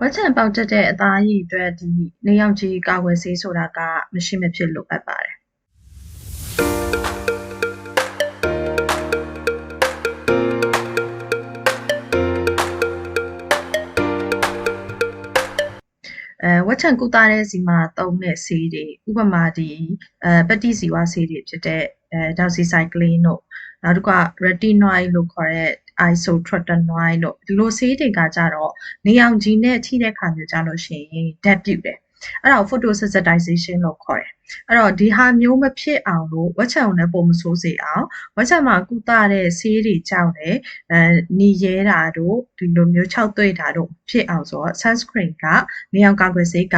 ဝက်ချံပေါက်တက်တဲ့အသားရည်အတွက်ဒီနေရောက်ကြီးကာကွယ်ဆေးဆိုတာကမရှိမဖြစ်လိုအပ်ပါတယ်အဲဝက်ချံကုသတဲ့စီမှာသုံးတဲ့ဆေးတွေဥပမာဒီအဲပတိစီဝါဆေးတွေဖြစ်တဲ့အဲဒေါက်ဆီဆိုင်ကလင်းတို့နောက်တစ်ခါ retinoid လို့ခေါ်တဲ့ isotretinoin တို့ဒီလိုဆေးတွေကကြတော့နေအောင်ကြီးနဲ့ထိတဲ့ခါမျိုးကြလို့ရှိရင်ဓာတ်ပြုတ်တယ်အဲ့ဒါကို photosensitization လို့ခေါ်တယ်အဲ့တော့ဒီဟာမျိုးမဖြစ်အောင်လို့ဝက်ချံကိုလည်းပုံမဆိုးစေအောင်ဝက်ချံမှာကုသတဲ့ဆေးတွေကြောင့်လည်းအဲနေရဲတာတို့ဒီလိုမျိုးခြောက်သွေ့တာတို့ဖြစ်အောင်ဆိုတော့ sunscreen ကနေအောင်ကာကွယ်ဆေးက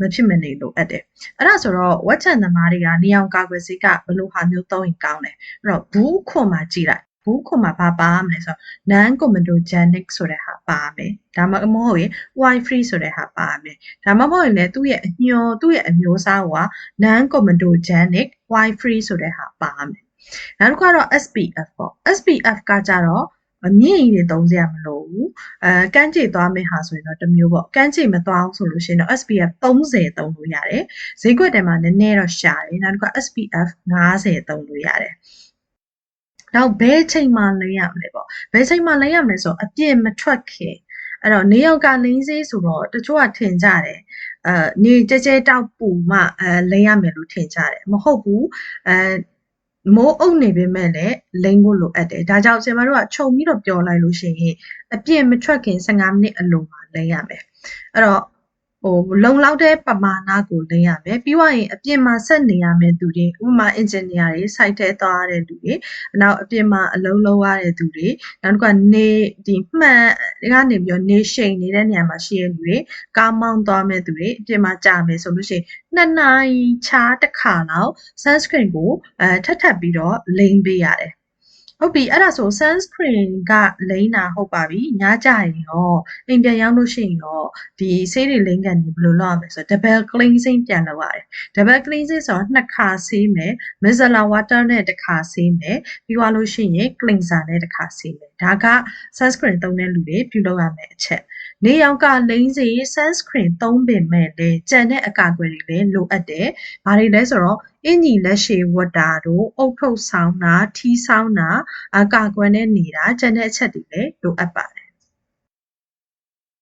မဖြစ်မနေလိုအပ်တယ်အဲ့ဒါဆိုတော့ဝက်ချံသမားတွေကနေအောင်ကာကွယ်ဆေးကဘယ်လိုဟာမျိုးသုံးရင်ကောင်းလဲအဲ့တော့ဘူးခွန်မှာကြည့်လိုက် ဘူးခွန်မှာဘာပါမလဲဆိုတော့ non comedogenic ဆိုတဲ့ဟာပါမယ်ဒါမှမဟုတ်ရင် white free ဆိုတဲ့ဟာပါမယ်ဒါမှမဟုတ်ရင်လည်းသူ့ရဲ့အညော်သူ့ရဲ့အမျိုးအစားက non comedogenic white free ဆိုတဲ့ဟာပါမယ်နောက်တစ်ခါတော့ SPF ပေါ့ SPF ကကြတော့အမြင့်ကြီးတွေသုံးစရာမလိုဘူးအဲကန်းကြေသွားမယ့်ဟာဆိုရင်တော့တစ်မျိုးပေါ့ကန်းကြေမသွားအောင်ဆိုလို့ရှိရင်တော့ SPF 30သုံးလို့ရတယ်ဈေးကွက်ထဲမှာနည်းနည်းတော့ရှာတယ်နောက်တစ်ခါ SPF 50သုံးလို့ရတယ် နောက်ဘယ်ချိန်မှလိမ့်ရမလဲပေါ့ဘယ်ချိန်မှလိမ့်ရမလဲဆိုတော့အပြည့်မထွက်ခင်အဲ့တော့နေရောက်ကလိမ့်စေးဆိုတော့တချို့ကထင်ကြတယ်အဲနေကြဲကြဲတောက်ပူမှအဲလိမ့်ရမယ်လို့ထင်ကြတယ်မဟုတ်ဘူးအဲမိုးအုပ်နေပေမဲ့လည်းလိမ့်ဖို့လိုအပ်တယ်ဒါကြောင့်ဆင်မတို့ကခြုံပြီးတော့ပြောလိုက်လို့ရှိရင်အပြည့်မထွက်ခင်15မိနစ်အလိုမှာလိမ့်ရမယ်အဲ့တော့ ဟိုလုံလောက်တဲ့ပမာဏကိုလင်းရမယ်ပြီးတော့ရင်အပြင်မှာဆက်နေရမယ့်သူတွေဥပမာ engineer တွေ site ထဲသွားရတဲ့သူတွေနောက်အပြင်မှာအလုံးလုံးရတဲ့သူတွေနောက်တစ်ခါနေဒီမှန်ကနေပြီးတော့နေရှိန်နေတဲ့နေရာမှာရှိတဲ့လူတွေကားမောင်းသွားမဲ့သူတွေအပြင်မှာကြာမယ်ဆိုလို့ရှိရင်နှစ်နာရီချားတစ်ခါလောက် sunscreen ကိုအဲထပ်ထပ်ပြီးတော့လိမ့်ပေးရတယ် ဟုတ်ပြီအဲ့ဒါဆို sunscreen ကလိမ့်တာဟုတ်ပါပြီညကြရင်ရောအိမ်ပြန်ရောက်လို့ရှိရင်ရောဒီဆေးတွေလိမ့်ကန်နေဘယ်လိုလုပ်ရမလဲဆိုတော့ double cleansing ပြန်လုပ်ရတယ် double cleansing ဆိုတော့နှစ်ခါဆေးမယ် micellar water နဲ့တစ်ခါဆေးမယ်ပြီးသွားလို့ရှိရင် cleanser နဲ့တစ်ခါဆေးမယ်ဒါက sunscreen သုံးတဲ့လူတွေပြုလုပ်ရမယ့်အချက် နေရောင်ကလိမ့်စေ sunscreen သုံးပင်မဲ့လေကြံတဲ့အကာအကွယ်တွေလည်းလိုအပ်တယ်။ဘာတွေလဲဆိုတော့အင်ကြီးလက်ရှည်ဝတ်တာတို့အုတ်ထုတ်ဆောင်းတာထီးဆောင်းတာအကာအကွယ်နဲ့နေတာကြံတဲ့အချက်တွေလည်းလိုအပ်ပါတယ်